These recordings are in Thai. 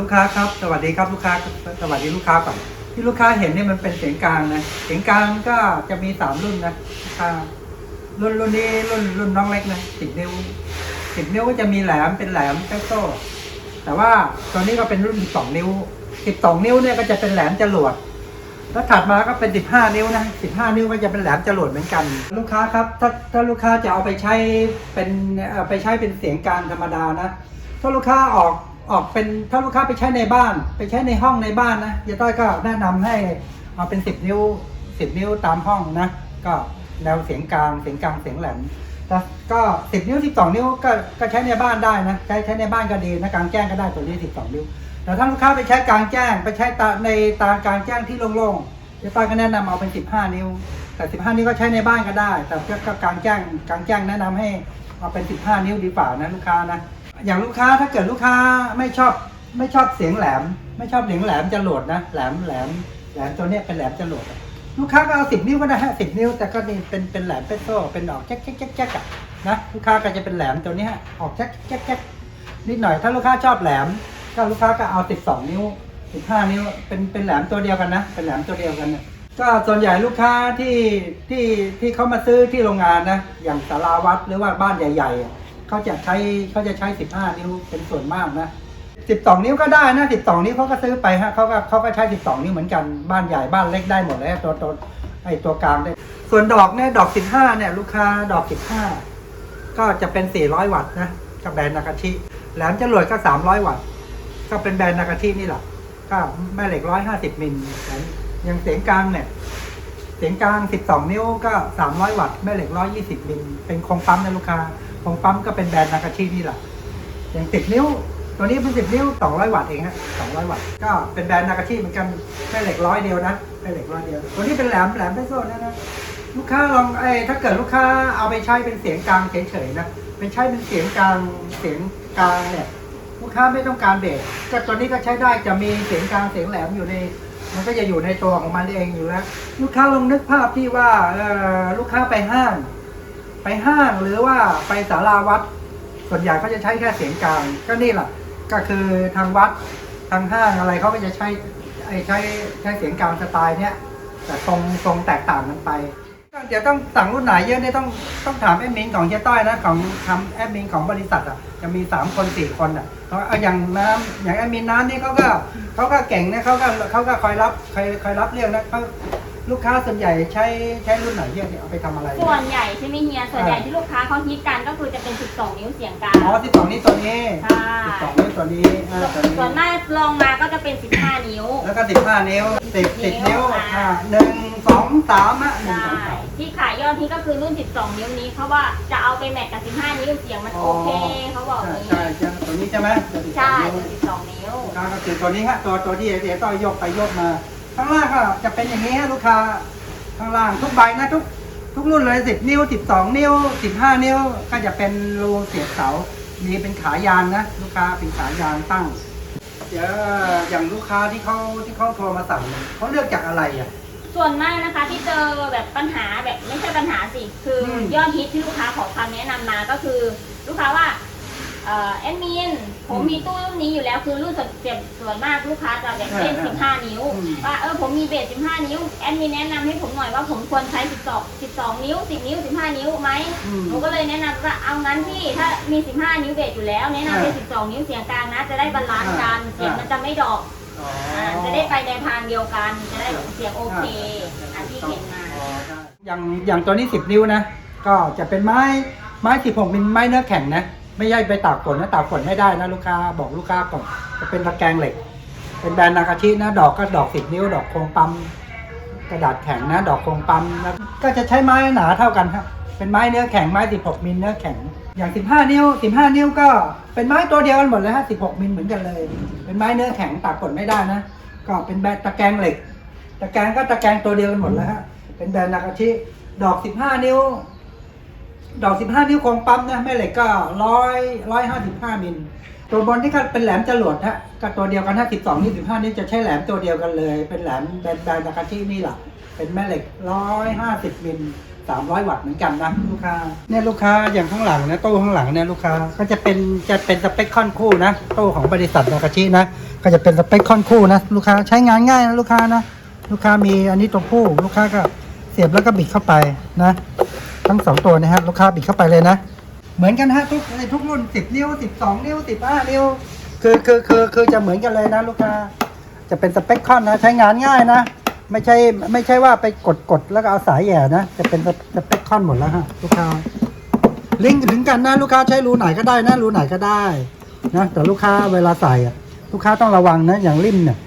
ลูกค้าครับ สวัสดีครับลูกค้า สวัสดีลูกค้าก่อนที่ลูกค้าเห็นเนี่ยมันเป็นเสียงกลางนะ เสียงกลางก็จะมีสามรุ่นนะลูกค้ารุ่นรุ่นนี้รุ่นรุ่นน้องเล็กนะสิบนิ้วสิบนิ้วก็จะมีแหลมเป็นแหลมแป๊กโซ่แต่ว่าตัวนี้ก็เป็นรุ่นสองนิ้วสิบสองนิ้วเนี่ยก็จะเป็นแหลมจรวดแล้วถัดมาก็เป็น15นิ้วนะ15นิ้วก็จะเป็นแหลมจรวดเหมือนกัน ลูกค้าครับ ถ้าถ้าลูกค้าจะเอาไปใช้เป็นเอ่อไปใช้เป็นเสียงกลางธรรมดานะถ้าลูกค้าออก ออกเป็นถ้าลูกค้าไปใช้ในบ้าน ไปใช้ในห้องในบ้านนะยายต้อยก็แนะนำให้เอาเป็น10นิ้ว10นิ้วตามห้องนะ ก็แนวเสียงกลางเสียงกลางเสียงแหลมแต่ก็10นิ้ว12นิ้วก็ก็ใช้ในบ้านได้นะใช้ใช้ในบ้านก็ดีนะกลางแจ้งก็ได้ตัวนี้12นิ้ว แต่ถ้าลูกค้าไปใช้กลางแจ้ง ไปใช้ตาในตากลางแจ้งที่โล่งๆเจ๊ต้อยก็แนะนำเอาเป็น15นิ้ว แต่15นิ้วก็ใช้ในบ้านก็ได้ แต่ก็กลางแจ้งกลางแจ้งแนะนำให้เอาเป็น15นิ้วดีกว่านะลูกค้านะ อย่างลูกค้าถ้าเกิดลูกค้าไม่ชอบไม่ชอบเสียงแหลม ไม่ชอบเสียงแหลมจรวดนะแหลมแหลมแหลมตัวเนี้ยเป็นแหลมจรวดลูกค้าก็เอาสิบนิ้วก็ได้ฮะสิบนิ้ว แต่ก็นี่เป็นเป็นแหลมเป็นโซ่เป็นออกแจ๊กแจ๊กแจ๊กแจ๊กอะนะลูกค้าก็จะเป็นแหลมตัวนี้ฮะออกแจ๊กแจ๊กแจ๊กนิดหน่อยถ้าลูกค้าชอบแหลมก็ลูกค้าก็เอาสิบสองนิ้วสิบห้านิ้วเป็นเป็นแหลมตัวเดียวกันนะ เป็นแหลมตัวเดียวกันเนี่ยก็ส่วนใหญ่ลูกค้าที่ที่ที่เขามาซื้อที่โรงงานนะอย่างสาราวัดหรือว่าบ้านใหญ่ ๆ เขาจะใช้เขาจะใช้สิบห้านิ้วเป็นส่วนมากนะสิบสองนิ้วก็ได้นะสิบสองนิ้วเขาก็ซื้อไปฮะเขาก็เขาก็ใช้สิบสองนิ้วเหมือนกันบ้านใหญ่บ้านเล็กได้หมดเลยตัวตัวไอตัวกลางได้ ส่วนดอกเนี่ยดอกสิบห้าเนี่ยลูกค้าดอกสิบห้าก็จะเป็น 400 วัตต์นะกับแบรนด์นากาชิแหลมจรวดก็ 300 วัตต์ ก็เป็นแบรนด์นากาชินี่แหละก็แม่เหล็ก 150 มิลย่างเสียงกลางเนี่ยเสียงกลาง 12 นิ้วก็ 300 วัตต์ แม่เหล็ก 120 มิล เป็นคงปั๊มนะลูกค้า คงปั๊มก็เป็นแบรนด์นากาชินี่แหละอย่าง10นิ้ว ตัวนี้เป็น10นิ้ว 200 วัตต์เองฮะ200 วัตต์ก็เป็นแบรนด์นากาชิเหมือนกันแม่เหล็กร้อยเดียวนะแม่เหล็กร้อยเดียว ตัวนี้เป็นแหลมแหลมเปโซ่นะนะลูกค้าลองไอ้ถ้าเกิดลูกค้าเอาไปใช้เป็นเสียงกลางเฉยๆนะไปใช้เป็นเสียงกลางเสียงกลางเนี่ยลูกค้าไม่ต้องการเบสก็ตัวนี้ก็ใช้ได้จะมีเสียงกลางเสียงแหลมอยู่ใน มันก็จะอยู่ในตัวของมันเองอยู่แล้ว ลูกค้าลองนึกภาพที่ว่าลูกค้าไปห้าง ไปห้างหรือว่าไปศาลาวัด ส่วนใหญ่เขาจะใช้แค่เสียงกลางก็นี่แหละก็คือทางวัดทางห้างอะไรเขาก็จะใช้ไอ้ใช้ใช้เสียงกลางสไตล์เนี้ยแต่ทรงทรงแตกต่างกันไปเดี๋ยวต้องสั่งรุ่นไหนเยอะเนี่ยต้องต้องถามแอดมินของเจ๊ต้อยนะของทำแอดมินของบริษัทอะจะมีสามคนสี่คนอะเพราเอาอย่างน้ำอย่างแอดมินน้ำนี่เขาก็เขาก็เก่งนะเขาก็เขาก็คอยรับคอยคอยรับเรื่องนะเขา ลูกค้าส่วนใหญ่ใช้ใช้รุ่นไหนเยอะเนี่ยเอาไปทำอะไร ส่วนใหญ่ใช่ไหมเฮีย ส่วนใหญ่ที่ลูกค้าเขาฮิตกันก็คือจะเป็น 12 นิ้วเสียงกลางอ๋อที่สองนี้ตัวนี้ใช่สิบสองนิ้วตัวนี้อ่าตัวนี้ส่วนมากลองมาก็จะเป็น 15 นิ้ว แล้วก็สิบห้านิ้วสิบสิบนิ้วอ่าอ่าหนึ่งสองสามอะหนึ่งใช่สองสาม ที่ขายยอดที่ก็คือรุ่น 12 นิ้วนี้ เพราะว่าจะเอาไปแมทกับ 15 นิ้วเสียงมันโอเคเขาบอกใช่นี้ใช่ใช่ตัวนี้ใช่ไหมตัว12ใช่นิ้วรุ่น12 นิ้ว ลูกค้าก็คือตัวนี้ฮะตัวตัวที่เดี๋ยวต้องยกไปยกมา ข้างล่างก็จะเป็นอย่างนี้ฮะลูกค้าข้างล่างทุกใบนะทุกทุกรุ่นเลยสิบนิ้วสิบสองนิ้วสิบห้านิ้วก็จะเป็นรูเสียบเสา มีเป็นขายางนะลูกค้าเป็นขายางตั้ง เดี๋ยวอย่างลูกค้าที่เขาที่เขาโทรมาสั่งเนี่ยเขาเลือกจากอะไรอะ ส่วนมากนะคะที่เจอแบบปัญหาแบบไม่ใช่ปัญหาสิ คืออม ยอดฮิตที่ลูกค้าขอคำแนะนำมาก็คือ ลูกค้าว่าเอ่อ แอดมินผมมีตู้รุ่นนี้อยู่แล้วคือรุ่นเสียบส่วนมากลูกค้าจะแบบเล่น15 นิ้วอืมว่าเออผมมีเบส15 นิ้วแอดมินแนะนำให้ผมหน่อยว่าผมควรใช้12 12 นิ้ว 10 นิ้ว 15 นิ้วไหมอืมหนูก็เลยแนะนำว่าเอางั้นพี่ถ้ามี 15 นิ้วเบสอยู่แล้วแนะนำเป็นอ่า12 นิ้วเสียงกลางนะจะได้บาลานซ์กันอ่าเสียงมันจะไม่ดรอกอ๋ออ่าจะได้ไปในทางเดียวกันจะได้เสียงโอเคอันที่เห็นมาอ๋อได้อย่างอย่างตัวนี้สิบนิ้วนะก็จะเป็นไม้ไม้สิบหกมิลไม้เนื้อแข็งนะ ไม่ใช่ไปตากฝนนะตากฝนไม่ได้นะลูกค้าบอกลูกค้าก่อนจะเป็นตะแกรงเหล็ก เป็นแบรนด์นากาชินะ ดอกก็ดอกสิบนิ้ว ดอกโครงปั๊มกระดาษแข็งนะ ดอกโครงปั๊มแล้วก็จะใช้ไม้หนาเท่ากันครับเป็นไม้เนื้อแข็งไม้สิบหกมิลเนื้อแข็ง อย่างสิบห้านิ้วสิบห้านิ้วก็เป็นไม้ตัวเดียวกันหมดเลยฮะสิบหกมิลเหมือนกันเลย เป็นไม้เนื้อแข็งตากฝนไม่ได้นะก็เป็นแบรนด์ตะแกรงเหล็กตะแกรงก็ตะแกรงตัวเดียวกันหมดแล้วฮะเป็นแบรนด์นากาชิดอกสิบห้านิ้ว ดอกสิบห้านิ้วโครงปั๊มนะแม่เหล็กก็ร้อยร้อยห้าสิบห้ามิลตัวบนที่ก็เป็นแหลมจรวดฮะก็ตัวเดียวกันฮะสิบสองนิ้วสิบห้านิ้วจะใช้แหลมตัวเดียวกันเลย เป็นแหลมแบรนด์แบนด์นากาชินี่แหละเป็นแม่เหล็กร้อยห้าสิบมิล300วัตต์เหมือนกันนะลูกค้าเนี่ยลูกค้าอย่างข้างหลังนะตู้ข้างหลังเนี่ยลูกค้าก็จะเป็นจะเป็นสเปคคอนคู่นะตู้ของบริษัทนากาชินะก็จะเป็นสเปคคอนคู่นะลูกค้าใช้งานง่ายนะลูกค้านะลูกค้ามีอันนี้ตัวผู้ลูกค้าก็เสียบแล้วก็บิดเข้าไปนะ ทั้งสองตัวนะฮะลูกค้าบิดเข้าไปเลยนะ เหมือนกันฮะทุกทุกรุ่น10นิ้ว12นิ้ว15นิ้วคือคือคือคือจะเหมือนกันเลยนะลูกค้าจะเป็นสเปคคอนนะใช้งานง่ายนะไม่ใช่ไม่ใช่ว่าไปกดกดแล้วก็เอาสายแหย่นะจะเป็นสเปคคอนหมดแล้วฮะลูกค้าลิงก์ถึงกันนะลูกค้าใช้รูไหนก็ได้นะรูไหนก็ได้นะแต่ลูกค้าเวลาใส่ลูกค้าต้องระวังนะอย่างริมเนี่ย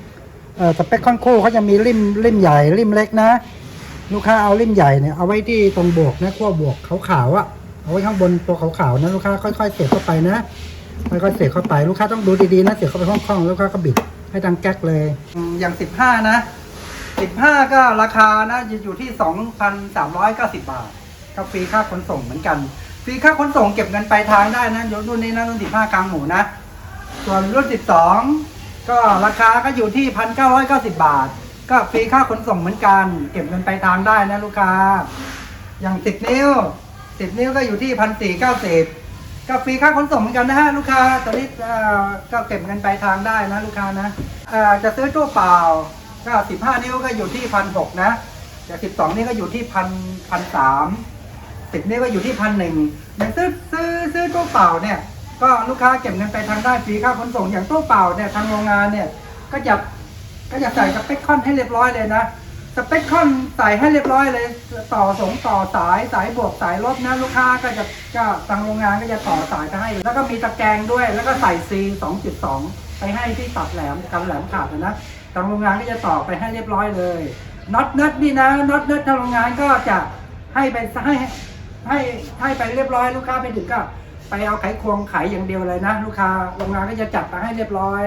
สเปคคอนคู่เขาจะมีริมริมใหญ่ริมเล็กนะ ลูกค้าเอาริมใหญ่เนี่ยเอาไว้ที่ตรงบวกนะขั้วบวกขาวๆอะเอาไว้ข้างบนตัวขาวๆนะลูกค้าค่อยๆเสียบเข้าไปนะค่อยๆเสียบเข้าไปลูกค้าต้องดูดีๆนะเสียบเข้าไปคล่องๆแล้วก็บิดให้ดังแก๊กเลยอย่างสิบห้านะสิบห้าก็ราคานะอยู่ที่สองพันสามร้อยเก้าสิบบาทก็ฟรีค่าขนส่งเหมือนกันฟรีค่าขนส่งเก็บเงินปลายทางได้นะรุ่นนี้นะรุ่นสิบห้ากลางหมูนะส่วนรุ่น12ก็ราคาก็อยู่ที่1,990บาท ก็ฟรีค่าขนส่งเหมือนกัน เก็บเงินไปทางได้นะลูกค้า อย่าง10นิ้ว10นิ้วก็อยู่ที่1,490ก็ฟรีค่าขนส่งเหมือนกันนะฮะลูกค้าตอนนี้ก็เก็บเงินไปทางได้นะลูกค้านะจะซื้อตู้เปล่าก็15นิ้วก็อยู่ที่1,600นะจาก12นิ้วก็อยู่ที่1,000 1,300สิบนี่ก็อยู่ที่พันหนึ่งอย่างซื้อซื้อซื้อตู้เปล่าเนี่ย ก็ลูกค้าเก็บเงินไปทางได้ฟรีค่าขนส่งอย่างตู้เปล่าเนี่ยทางโรงงานเนี่ย ก็จะ ก็จะใส่สเปคคอนให้เรียบร้อยเลยนะสเปคคอนใส่ให้เรียบร้อยเลย ต่อสงต่อสายสายบวกสายลบนะลูกค้าก็จะก็ทางโรงงานก็จะต่อสายไปให้ แล้วก็มีตะแกรงด้วย แล้วก็ใส่ C 2.2 ไปให้ที่ตัดแหลมกันแหลมขาดนะทางโรงงานก็จะต่อไปให้เรียบร้อยเลยน็อตเน็ตนี่นะน็อตเน็ตทางโรงงานก็จะให้ไปให้ให้ให้ไปเรียบร้อยลูกค้าไปถึงก็ ไปเอาไขควงไขอย่างเดียวเลยนะ ลูกค้าโรงงานก็จะจัดมาให้เรียบร้อย